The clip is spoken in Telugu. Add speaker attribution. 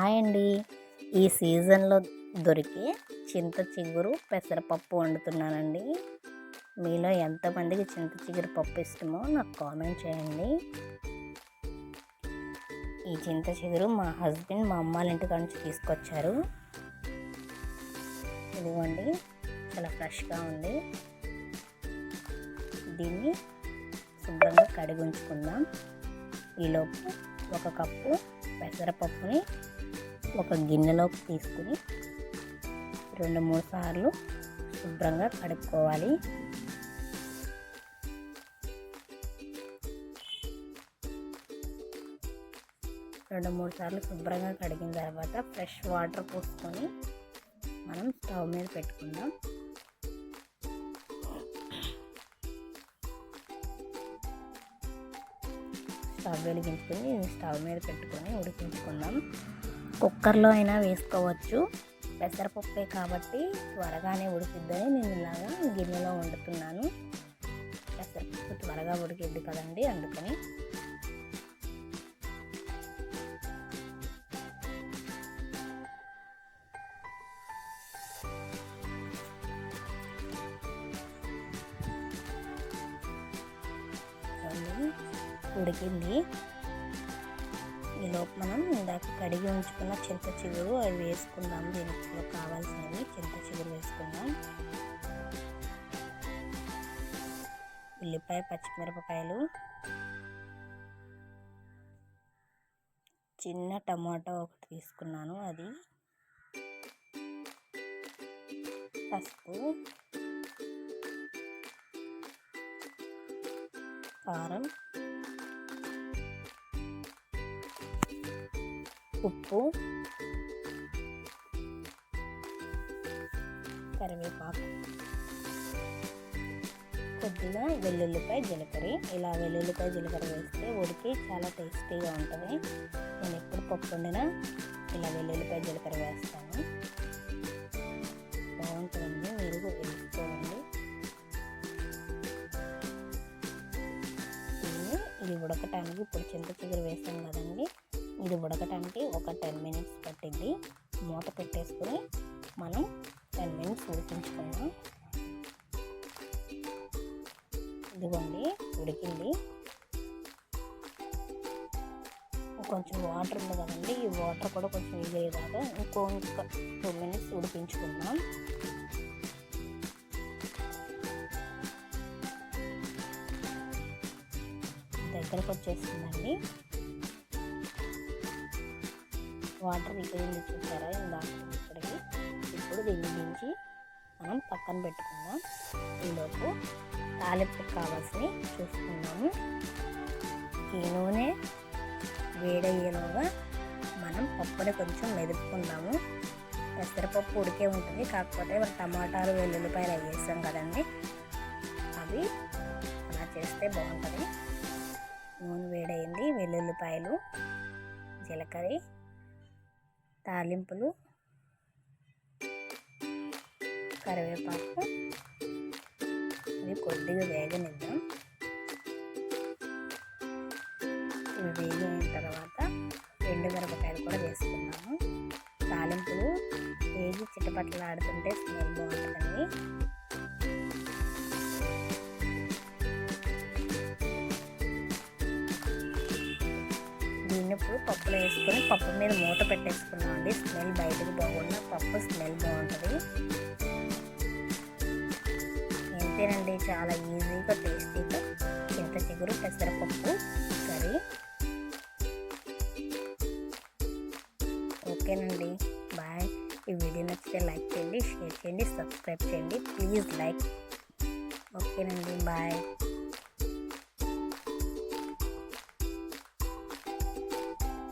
Speaker 1: హాయ్ అండి ఈ సీజన్లో దొరికే చింత చిగురు పెసరపప్పు వండుతున్నానండి మీలో ఎంతమందికి చింత చిగురు పప్పు ఇష్టమో నాకు కామెంట్ చేయండి ఈ చింత చిగురు మా హస్బెండ్ మా అమ్మ వాళ్ళ ఇంటికాడ నుంచి తీసుకొచ్చారు ఇదిగోండి చాలా ఫ్రెష్గా ఉంది దీన్ని శుభ్రంగా కడిగి ఉంచుకుందాం ఈలోపు ఒక కప్పు పెసరపప్పుని ఒక గిన్నెలోకి తీసుకుని రెండు మూడు సార్లు శుభ్రంగా కడుక్కోవాలి రెండు మూడు సార్లు శుభ్రంగా కడిగిన తర్వాత ఫ్రెష్ వాటర్ పోసుకొని మనం స్టవ్ మీద పెట్టుకుందాం స్టవ్ వెలిగించుకొని స్టవ్ మీద పెట్టుకొని ఉడికించుకుందాం కుక్కర్లో అయినా వేసుకోవచ్చు పెసరపప్పే కాబట్టి త్వరగానే ఉడికిద్దని నేను ఇలాగా గిన్నెలో వండుతున్నాను పెసరపప్పు త్వరగా ఉడికిద్ది కదండి అందుకని ఉడికింది ఈలోపు మనం ఇందాక కడిగి ఉంచుకున్న చింత చిగురు అవి వేసుకుందాం దీనికి కావాల్సినవి చింత చిగురు వేసుకుందాం ఉల్లిపాయ పచ్చిమిరపకాయలు చిన్న టమాటా ఒకటి తీసుకున్నాను అది పసుపు కారం ఉప్పు కరివేపాకు కొద్దిగా వెల్లుల్లిపాయ జీలకర్ర ఇలా వెల్లుల్లిపాయ జీలకర్ర వేస్తే ఉడికి చాలా టేస్టీగా ఉంటుంది నేను ఎప్పుడు పప్పు వండిన ఇలా వెల్లుల్లిపాయ జీలకర్ర వేస్తాను బాగుంటుందండి మీరు వేసుకోండి ఇది ఉడకటానికి ఇప్పుడు చింత చిగురు వేసాం కదండి ఇది ఉడకటానికి ఒక టెన్ మినిట్స్ పట్టింది మూత పెట్టేసుకుని మనం టెన్ మినిట్స్ ఉడికించుకున్నాం ఇదిగోండి ఉడికింది కొంచెం వాటర్ ఉంది కదండి ఈ వాటర్ కూడా కొంచెం ఇదేలాగా ఇంకో ఇంకొక టూ మినిట్స్ ఉడికించుకుందాం దగ్గరకు వచ్చేస్తుందండి వాటర్ ఇగ్గింది చూసారా ఇందాక ఇక్కడికి ఇప్పుడు దీన్ని దించి మనం పక్కన పెట్టుకుందాం ఈలోపు తాలింపు కావాల్సినవి చూసుకుందాము ఈ నూనె వేడయ్యేలోగా మనం పప్పుని కొంచెం మెదుపుకుందాము పెసరపప్పు ఉడికే ఉంటుంది కాకపోతే టమాటాలు వెల్లుల్లిపాయలు వేస్తాం కదండి అవి అలా చేస్తే బాగుంటుంది నూనె వేడైంది వెల్లుల్లిపాయలు జీలకర్ర తాలింపులు కరివేపాకు ఇవి కొద్దిగా వేగనిద్దాం ఇవి అయిన తర్వాత ఎండు మిరపకాయలు కూడా వేసుకున్నాము తాలింపులు వేగి చిటపట్లాడుతుంటే స్మెల్ బాగుంటుందండి దీన్ని ఇప్పుడు పప్పులో వేసుకొని పప్పు మీద మూత పెట్టేసుకున్నాం అండి స్మెల్ బయటకు బాగున్న పప్పు స్మెల్ బాగుంటుంది ఇంతేనండి చాలా ఈజీగా టేస్టీగా చింత చిగురు పెసరపప్పు కర్రీ ఓకేనండి బాయ్ ఈ వీడియో నచ్చితే లైక్ చేయండి షేర్ చేయండి సబ్స్క్రైబ్ చేయండి ప్లీజ్ లైక్ ఓకేనండి బాయ్